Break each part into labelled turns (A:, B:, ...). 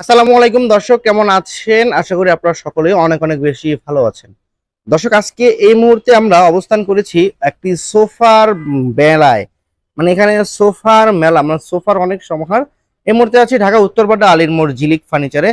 A: আসসালামু আলাইকুম দর্শক, কেমন আছেন? আশা করি আপনারা সকলেই অনেক অনেক বেশি ভালো আছেন। দর্শক, আজকে এই মুহূর্তে আমরা অবস্থান করেছি একটি সোফার মেলায়। মানে এখানে সোফার মেলা মানে সোফার অনেক সমাহার। এই মুহূর্তে আছি ঢাকা, উত্তরপাড়া আলীর মোড়, জিলিক ফার্নিচারে।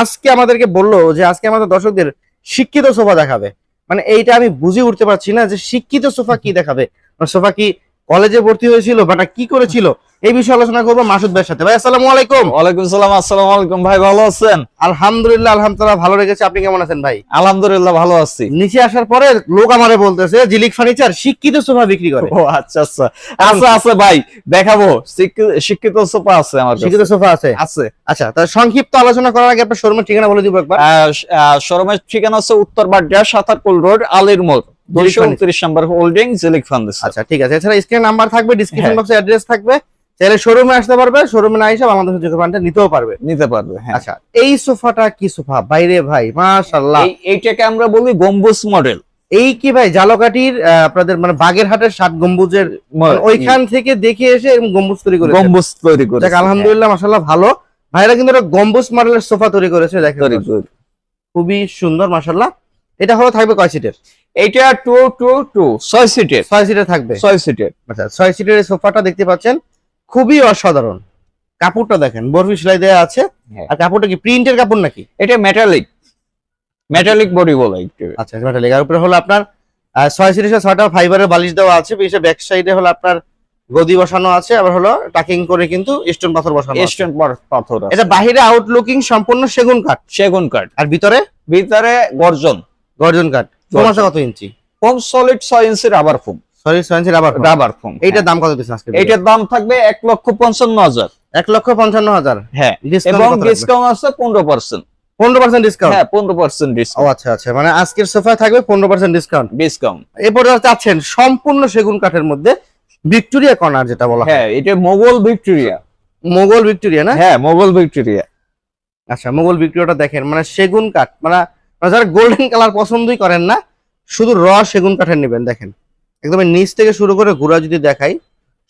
A: আজকে আমাদেরকে বলল যে, আজকে আমাদের দর্শকদের শিক্ষিত সোফা দেখাবে। মানে এইটা আমি বুঝে উঠতে পারছি না যে, শিক্ষিত সোফা কি দেখাবে? মানে সোফা কি কলেজে ভর্তি হয়েছিল বা না কি করেছিল? এই বিষয়ে আলোচনা করব মাসুদ ভাইয়ের সাথে। ভাই আসসালামু আলাইকুম।
B: ওয়ালাইকুম সালাম আসসালামু আলাইকুম। ভাই ভালো আছেন?
A: আলহামদুলিল্লাহ আলহামদুলিল্লাহ ভালো রেখেছে। আপনি কেমন আছেন ভাই?
B: আলহামদুলিল্লাহ ভালো আছি।
A: নিচে আসার পরে লোক আমারে বলতেছে জিলিক ফার্নিচার শিক্ষিত সোফা বিক্রি করে।
B: ও আচ্ছা আচ্ছা। আছে আছে ভাই দেখাবো। শিক্ষিত সোফা আছে আমার কাছে।
A: শিক্ষিত সোফা আছে?
B: আছে।
A: আচ্ছা তাহলে সংক্ষিপ্ত আলোচনা করার আগে আপনার শোরুমের ঠিকানা বলে দিব একবার।
B: শোরুমের ঠিকানা হচ্ছে উত্তর বাড্ডা সাতারকুল রোড আলির মোড়। দুইশো উনত্রিশ নম্বর হোল্ডিং জিলিক ফাউন্ডেশন
A: আচ্ছা ঠিক আছে। এছাড়া স্ক্রিন নাম্বার থাকবে ডিসক্রিপশন। বক্সে অ্যাড্রেস থাকবে। চাইলে শোরুমে আসতে পারবে শোরুমে না এসে আমাদের সাথে যোগাযোগ নিতেও পারবে।
B: নিতে পারবে হ্যাঁ।
A: আচ্ছা এই সোফাটা কি সোফা? বাইরে ভাই মাশাআল্লাহ।
B: এই- এইটাকে আমরা বলি গম্বুজ মডেল
A: এই কি ভাই জালকাটির আপনাদের মানে বাগেরহাটের সাত গম্বুজের মানে ওইখান থেকে দেখে এসে এরকম গম্বুজ তৈরি করেছে।
B: গম্বুজ তৈরি করে
A: দেখ আলহামদুলিল্লাহ মাশাআল্লাহ ভালো। ভাইরা কিন্তু একটা গম্বুজ মডেলের সোফা তৈরি করেছে দেখেন
B: তৈরি করে
A: খুবই সুন্দর মাশাআল্লাহ। এটা হলো থাকবে কয় সিটের
B: এইটা টু টু টু ছয় সিটের
A: ছয় সিটের থাকবে।
B: ছয় সিটের
A: আচ্ছা ছয় সিটের সোফাটা দেখতে পাচ্ছেন। খুবই অসাধারণ। কাপড়টা দেখেন বরফি সেলাই দেওয়া আছে।
B: হ্যাঁ।
A: আর কাপড়টা কি প্রিন্টের কাপড় নাকি?
B: এটা মেটালিক মেটালিক বডি বলে
A: আচ্ছা এটা লেগার উপরে হলো আপনার ছয় সাথে ছয়টা ফাইবারের বালিশ দেওয়া আছে পিছিয়ে ব্যাক সাইডে হলো আপনার গদি বসানো আছে আবার হলো টাকিং করে কিন্তু স্টোন পাথর বসানো।
B: স্টোন পাথর
A: এটা বাহিরে আউটলুকিং সম্পূর্ণ সেগুন কাঠ।
B: সেগুন কাঠ।
A: আর ভিতরে?
B: ভিতরে গর্জন।
A: গর্জন কাঠ। ফোম কত ইঞ্চি?
B: ফোম সলিড ছয় ইঞ্চি আবার foam
A: sorry rubber
B: rubber foam
A: এইটার দাম কত দিচ্ছেন আজকে
B: এইটার দাম থাকবে এক লক্ষ পঞ্চান্ন হাজার।
A: এক লক্ষ পঞ্চান্ন হাজার।
B: হ্যাঁ এবং ডিসকাউন্ট আছে পনেরো পার্সেন্ট
A: পনেরো পার্সেন্ট ডিসকাউন্ট
B: হ্যাঁ পনেরো পার্সেন্ট
A: ও
B: ডিসকাউন্ট
A: আচ্ছা আচ্ছা মানে আজকের সোফায় থাকবে পনেরো পার্সেন্ট ডিসকাউন্ট
B: ডিসকাউন্ট
A: এরপরে চাচ্ছেন সম্পূর্ণ সেগুন কাঠের মধ্যে ভিক্টোরিয়া কর্নার যেটা বলা হ্যাঁ।
B: এটা মোগল ভিক্টোরিয়া।
A: মোগল ভিক্টোরিয়া না?
B: হ্যাঁ মোগল ভিক্টোরিয়া।
A: আচ্ছা মোগল ভিক্টোরিয়াটা দেখেন মানে সেগুন কাঠ মানে যারা গোল্ডেন কালার পছন্দই করেন না শুধু র সেগুন কাঠের নেবেন দেখেন। একদম নিচ থেকে শুরু করে ঘোরা যদি দেখাই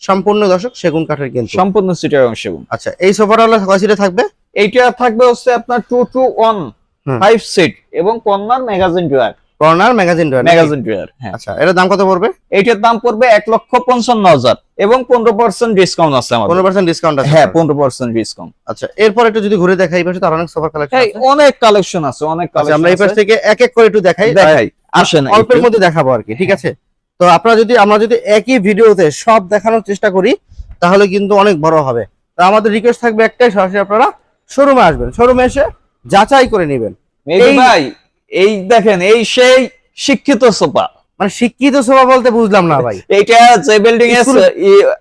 A: সম্পূর্ণ দর্শক সেগুন কাঠের কিন্তু।
B: সম্পূর্ণ সিটের অংশ
A: আচ্ছা এই সোফাটা হলো কয় সিটে থাকবে?
B: এইটা থাকবে হচ্ছে আপনার two two one. Five seat এবং corner magazine drawer
A: corner magazine
B: magazine drawer হ্যাঁ।
A: আচ্ছা এটার দাম কত পড়বে?
B: এইটার দাম পড়বে এক লক্ষ পঞ্চান্ন হাজার এবং পনেরো পার্সেন্ট ডিসকাউন্ট আছে আমাদের।
A: পনেরো পার্সেন্ট ডিসকাউন্ট আছে।
B: হ্যাঁ পনেরো পার্সেন্ট ডিসকাউন্ট
A: আচ্ছা এরপর একটু যদি ঘুরে দেখাই পাশে তার অনেক সোফার কালেকশন
B: অনেক কালেকশন আছে অনেক
A: আচ্ছা আমরা এই পাশ থেকে এক এক করে একটু দেখাই।
B: দেখাই আসেন
A: অল্পের। মধ্যে দেখাবো আর কি ঠিক আছে? তো আপনারা যদি আমরা যদি একই ভিডিওতে সব দেখানোর চেষ্টা করি তাহলে কিন্তু অনেক বড় হবে। তো আমাদের রিকোয়েস্ট থাকবে একটাই সরাসরি আপনারা শোরুমে আসবেন। শোরুমে এসে যাচাই করে নেবেন। এই-
B: ভাই এই দেখেন এই সেই শিক্ষিত সোফা।
A: মানে শিক্ষিত সোফা বলতে বুঝলাম না ভাই।
B: এটা যে বিল্ডিং এ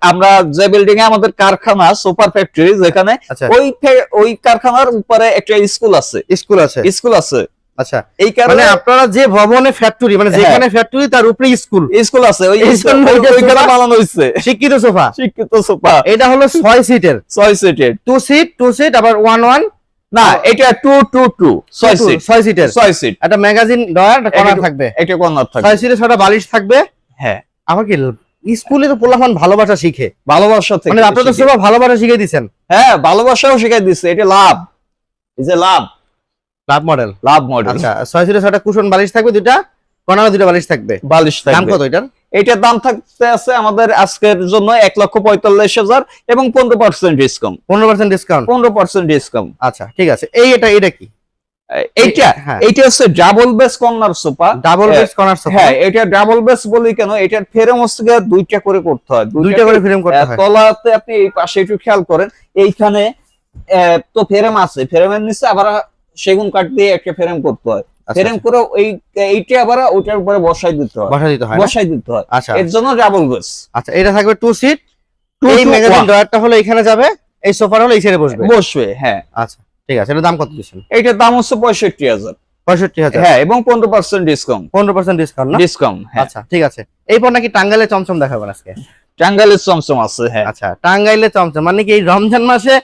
B: আমরা যে বিল্ডিং এ আমাদের কারখানা সুপার ফ্যাক্টরি যেখানে
A: আচ্ছা।
B: ওই ওই কারখানার উপরে একটা স্কুল আছে।
A: স্কুল আছে।
B: স্কুল আছে।
A: আচ্ছা
B: এই
A: মানে
B: কারণে
A: আপনারা যে ভবনে ফ্যাক্টরি মানে
B: হ্যাঁ।
A: যেখানে ফ্যাক্টরি তার উপরে স্কুল
B: স্কুল আছে ওই ওইখানে বানানো হয়েছে।
A: শিক্ষিত সোফা
B: শিক্ষিত সোফা
A: এটা হলো ছয় সিটের
B: ছয় সিটের
A: টু সিট টু সিট আবার ওয়ান ওয়ান
B: না এটা টু টু টু ছয় সিট
A: ছয় সিটের
B: ছয় সিট
A: একটা ম্যাগাজিন ডয়ার কর্নার
B: এটা-
A: থাকবে।
B: একটা কর্নার থাকবে।
A: ছয় সিটের ছটা বালিশ থাকবে।
B: হ্যাঁ।
A: আবার কি স্কুলে তো পোলাপান ভালোবাসা শিখে।
B: ভালোবাসা থেকে
A: মানে আপনারা তো
B: শিখে।
A: ভালোবাসা শিখে দিচ্ছেন
B: হ্যাঁ ভালোবাসাও শিখাই দিচ্ছে এটা লাভ। এই যে লাভ।
A: লাভ মডেল
B: লাভ মডেল
A: আচ্ছা ছয় ছটা কুশন বালিশ থাকবে দুইটা কর্নারে দুইটা বালিশ থাকবে।
B: বালিশ
A: দাম কত এটার?
B: এটার দাম থাকতে আছে আমাদের আজকের জন্য এক লক্ষ পঁয়তাল্লিশ হাজার এবং পনেরো পার্সেন্ট ডিসকাউন্ট
A: পনেরো পার্সেন্ট ডিসকাউন্ট
B: পনেরো পার্সেন্ট ডিসকাউন্ট
A: আচ্ছা ঠিক আছে। এই এটা এটা কি?
B: এইটা?
A: হ্যাঁ।
B: এইটা হচ্ছে double base corner sofa
A: double base corner sofa
B: হ্যাঁ এটা ডাবল বেস বলি কেন? এটার ফেরম হচ্ছে দুইটা করে করতে হয়।
A: দুইটা করে ফ্রেম করতে হয়।
B: তলাতে আপনি এই পাশে একটু খেয়াল করেন এইখানে তো ফ্রেম আছে। ফ্রেমের নিচে আবার সেগুন কাঠ দিয়ে একটা ফ্রেম করতে হয়।
A: আচ্ছা,
B: ফ্রেম করে ওই এইটা আবার ওইটার উপরে বসাই দিতে হয়।
A: বসা দিতে হয়
B: বসাই দিতে হয়।
A: আচ্ছা।
B: এর জন্য ডাবল বেস
A: আচ্ছা এটা থাকবে টু সিট এই ম্যাগাজিন। ডয়ারটা হলো এখানে যাবে এই সোফার হলো এই ছেড়ে বসবে।
B: বসবে হ্যাঁ।
A: আচ্ছা ঠিক আছে এটা দাম কত দিচ্ছেন?
B: এইটার দাম হচ্ছে পঁয়ষট্টি হাজার।
A: পঁয়ষট্টি হাজার।
B: হ্যাঁ এবং পনেরো পার্সেন্ট ডিসকাউন্ট
A: পনেরো পার্সেন্ট ডিসকাউন্ট
B: ডিসকাউন্ট
A: আচ্ছা ঠিক আছে। নাকি টাঙ্গাইলে চমচম দেখাবেন আজকে।
B: টাঙ্গাইলের চমচম আছে হ্যাঁ।
A: আচ্ছা টাঙ্গাইলে চমচম মানে কি এই রমজান মাসে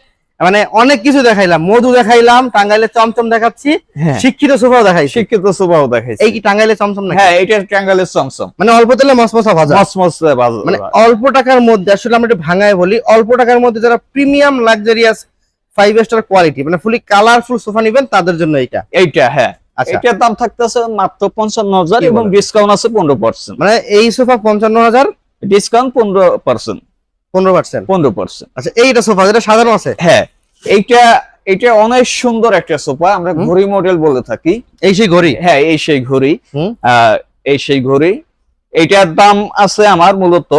A: মানে অনেক কিছু দেখাইলাম। মধু দেখাইলাম টাঙ্গাইলে চমচম দেখাচ্ছি
B: হ্যাঁ।
A: শিক্ষিত সোফাও দেখাই
B: শিক্ষিত সোফাও দেখাইছে।
A: এই কি টাঙ্গাইলে চমচম নাকি?
B: হ্যাঁ এটা টাঙ্গাইলের চমচম।
A: মানে অল্প তেলে মসমসা ভাজা।
B: মসমস
A: মানে অল্প টাকার মধ্যে আসলে আমরা একটু ভাঙায় বলি অল্প টাকার মধ্যে যারা premium luxurious five star quality মানে ফুলি কালারফুল সোফা নিবেন তাদের জন্য এটা
B: এইটা হ্যাঁ।
A: আচ্ছা।
B: এটার দাম থাকতেছে মাত্র পঞ্চান্ন হাজার এবং ডিসকাউন্ট আছে পনেরো পার্সেন্ট
A: মানে এই সোফা পঞ্চান্ন হাজার?
B: ডিসকাউন্ট পনেরো পার্সেন্ট
A: পনেরো পার্সেন্ট
B: পনেরো পার্সেন্ট
A: আচ্ছা এইটা সোফা যেটা সাজানো আছে?
B: হ্যাঁ এইটা এটা অনেক সুন্দর একটা সোফা আমরা ঘড়ি মডেল বলে থাকি।
A: এই সেই ঘড়ি?
B: হ্যাঁ এই সেই ঘড়ি। এই সেই ঘড়ি। এইটার দাম আছে আমার মূলত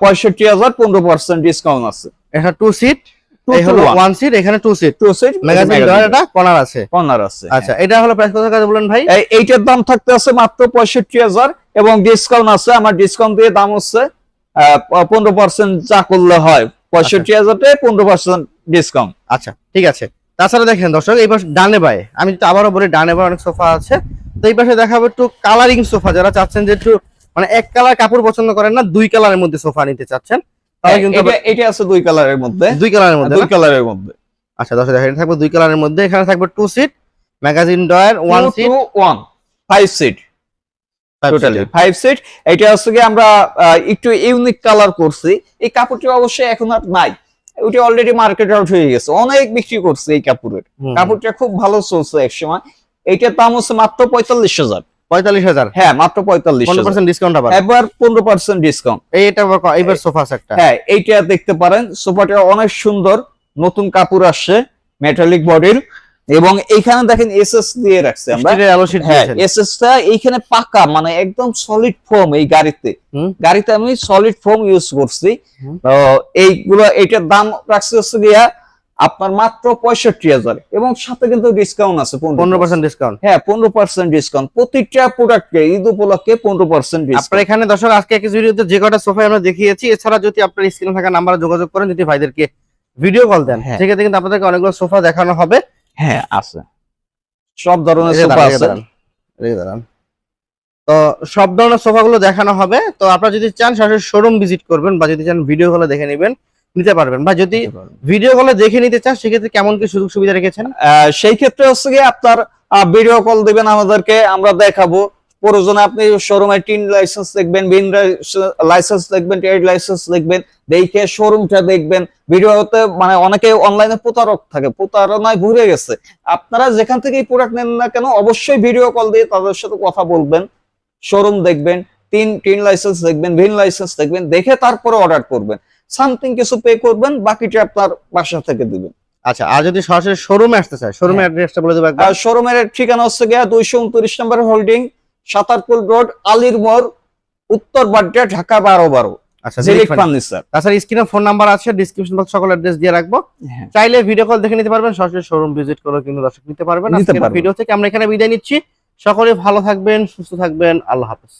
B: পঁয়ষট্টি হাজার পনেরো পার্সেন্ট ডিসকাউন্ট আছে।
A: এটা টু সিট সিট এখানে two seat
B: magazine
A: drawer corner আছে।
B: Corner আছে
A: আচ্ছা এটা হলো প্রাইস কত টাকা বলেন ভাই?
B: এইটার দাম থাকতে আছে মাত্র পঁয়ষট্টি হাজার এবং ডিসকাউন্ট আছে আমার ডিসকাউন্ট দিয়ে দাম হচ্ছে পনেরো পার্সেন্ট যা করলে হয় পঁয়ষট্টি হাজারে পনেরো পার্সেন্ট ডিসকাউন্ট
A: আচ্ছা ঠিক আছে। তাছাড়া দেখেন দর্শক এই পাশে ডানে বাই আমি যদি আবারও বলি ডানে বাই অনেক সোফা আছে। তো এই পাশে দেখাবো একটু কালারিং সোফা যারা চাচ্ছেন যে একটু মানে এক কালার কাপড় পছন্দ করেন না দুই কালারের মধ্যে সোফা নিতে চাচ্ছেন তাহলে কিন্তু
B: এটা আছে দুই কালারের মধ্যে।
A: দুই কালারের মধ্যে
B: দুই কালারের মধ্যে।
A: আচ্ছা দর্শক দেখেন থাকবে দুই কালারের মধ্যে এখানে থাকবে two seat magazine drawer one seat
B: one five seat totally five seat এটা হচ্ছে কি আমরা একটু ইউনিক কালার করছি। এই কাপড়টি অবশ্যই এখন আর নাই। ওটি অলরেডি মার্কেট আউট হয়ে গেছে। অনেক বিক্রি করছে এই কাপড়ের। কাপড়টা খুব ভালো চলছে দাম হচ্ছে মাত্র পঁয়তাল্লিশ হাজার।
A: পঁয়তাল্লিশ হাজার?
B: হ্যাঁ মাত্র পঁয়তাল্লিশ
A: পার্সেন্ট ডিসকাউন্ট আবার?
B: এবার পনেরো পার্সেন্ট ডিসকাউন্ট
A: এইটা এইবার সোফা
B: হ্যাঁ এইটা দেখতে পারেন। সোফাটা অনেক সুন্দর। নতুন কাপড় আসছে। মেটালিক বডির এবং এইখানে দেখেন এসএস দিয়ে রাখছে আমরা। হ্যাঁ এইখানে পাকা মানে একদম সলিড ফোম এই গাড়িতে। গাড়িতে আমি সলিড ফোম ইউজ করছি। তো এইগুলো এটার দাম রাখছে হচ্ছে গিয়া আপনার মাত্র পঁয়ষট্টি হাজার। এবং সাথে কিন্তু ডিসকাউন্ট আছে
A: পনেরো পার্সেন্ট ডিসকাউন্ট
B: হ্যাঁ পনেরো পার্সেন্ট ডিসকাউন্ট প্রতিটা প্রোডাক্টে ঈদ উপলক্ষে পনেরো পার্সেন্ট
A: আপনার
B: ডিসকাউন্ট
A: এখানে দর্শক আজকে এক ভিডিওতে যে কটা সোফা আমরা দেখিয়েছি এছাড়া যদি আপনার স্ক্রিনে থাকা নাম্বারে যোগাযোগ করেন যদি ভাইদেরকে ভিডিও কল দেন
B: হ্যাঁ।
A: সেক্ষেত্রে কিন্তু আপনাদেরকে অনেকগুলো সোফা দেখানো হবে।
B: হ্যাঁ আছে। সব ধরনের সোফা আছে।
A: তো সব ধরনের সোফাগুলো দেখানো হবে। তো আপনারা যদি চান সরাসরি শোরুম ভিজিট করবেন বা যদি চান ভিডিও কলে দেখে নেবেন নিতে পারবেন। বা যদি ভিডিও কলে দেখে নিতে চান সেক্ষেত্রে কেমন কি সুযোগ সুবিধা রেখেছেন
B: সেই ক্ষেত্রে হচ্ছে গিয়ে আপনার ভিডিও কল দিবেন আমাদেরকে আমরা দেখাবো। প্রয়োজনে আপনি শোরুমের টিন লাইসেন্স দেখবেন বিন লাইসেন্স দেখবেন ট্রেড লাইসেন্স দেখবেন দেখে শোরুমটা দেখবেন। ভিডিওতে মানে অনেকে অনলাইনে প্রতারক থাকে প্রতারণায় ভরে গেছে। আপনারা যেখান থেকে প্রোডাক্ট নেন না কেন অবশ্যই ভিডিও কল দিয়ে তাদের সাথে কথা বলবেন শোরুম দেখবেন তিন টিন লাইসেন্স দেখবেন ভিন লাইসেন্স দেখবেন দেখে তারপরে অর্ডার করবেন। সামথিং কিছু পে করবেন বাকিটা আপনার বাসা থেকে দিবেন।
A: আচ্ছা আর যদি সরাসরি শোরুমে আসতে চায় শোরুমের অ্যাড্রেসটা বলে দেবো
B: শোরুমের ঠিকানা হচ্ছে গিয়া দুইশো উনত্রিশ নম্বর হোল্ডিং সাতারপুল রোড আলির মোড় উত্তর বাড্ডা ঢাকা বারো বারো।
A: আচ্ছা
B: জেলিক
A: জিলিক ফার্নিচার।
B: ফার্নিচার
A: তাছাড়া স্ক্রিনে ফোন নাম্বার আছে ডেসক্রিপশন বক্স সকল অ্যাড্রেস দিয়ে রাখব। চাইলে ভিডিও কল দেখে নিতে পারবেন সরাসরি শোরুম ভিজিট করে কিন্তু দর্শক নিতে
B: পারবেন।
A: ভিডিও থেকে আমরা এখানে বিদায় নিচ্ছি। সকলে ভালো থাকবেন সুস্থ থাকবেন আল্লাহ হাফেজ।